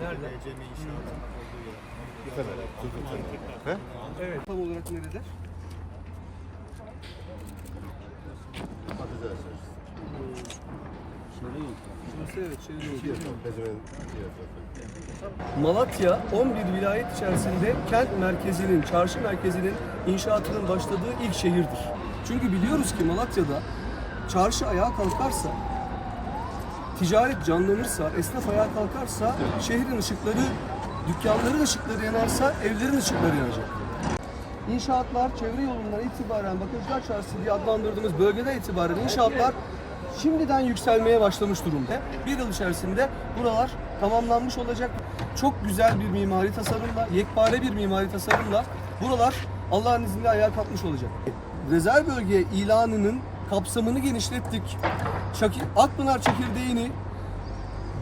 Nerede? He? Evet. Tam olarak nerede? Şurası evet, şöyle oldu. Malatya 11 vilayet içerisinde kent merkezinin, çarşı merkezinin inşaatının başladığı ilk şehirdir. Çünkü biliyoruz ki Malatya'da çarşı ayağa kalkarsa, ticaret canlanırsa, esnaf ayağa kalkarsa şehrin ışıkları, dükkanların ışıkları yanarsa evlerin ışıkları yanacak. İnşaatlar çevre yolundan itibaren Bakırcılar Çarşısı diye adlandırdığımız bölgede itibaren inşaatlar şimdiden yükselmeye başlamış durumda. Bir yıl içerisinde buralar tamamlanmış olacak. Çok güzel bir mimari tasarımla, yekpare bir mimari tasarımla buralar Allah'ın izniyle ayağa kalkmış olacak. Rezerv bölge ilanının kapsamını genişlettik. Çakir, Akpınar çekirdeğini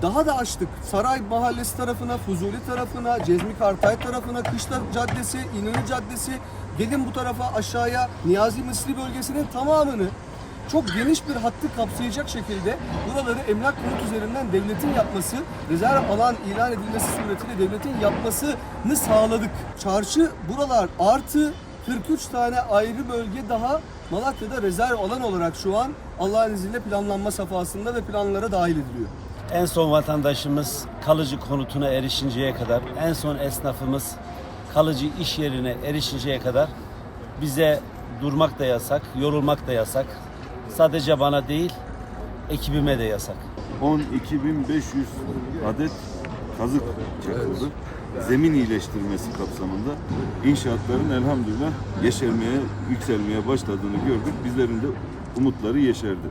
daha da açtık. Saray Mahallesi tarafına, Fuzuli tarafına, Cezmi Kartay tarafına, Kışla Caddesi, İnönü Caddesi, gelin bu tarafa aşağıya Niyazi Mısri bölgesinin tamamını çok geniş bir hattı kapsayacak şekilde buraları emlak konut üzerinden devletin yapması, rezerv alan ilan edilmesi suretiyle devletin yapmasını sağladık. Çarşı buralar artı 43 tane ayrı bölge daha Malatya'da rezerv alan olarak şu an Allah'ın izniyle planlanma safhasında ve planlara dahil ediliyor. En son vatandaşımız kalıcı konutuna erişinceye kadar, en son esnafımız kalıcı iş yerine erişinceye kadar bize durmak da yasak, yorulmak da yasak. Sadece bana değil, ekibime de yasak. 12.500 adet kazık çakıldı. Zemin iyileştirmesi kapsamında inşaatların elhamdülillah yeşermeye, yükselmeye başladığını gördük. Bizlerin de umutları yeşerdi.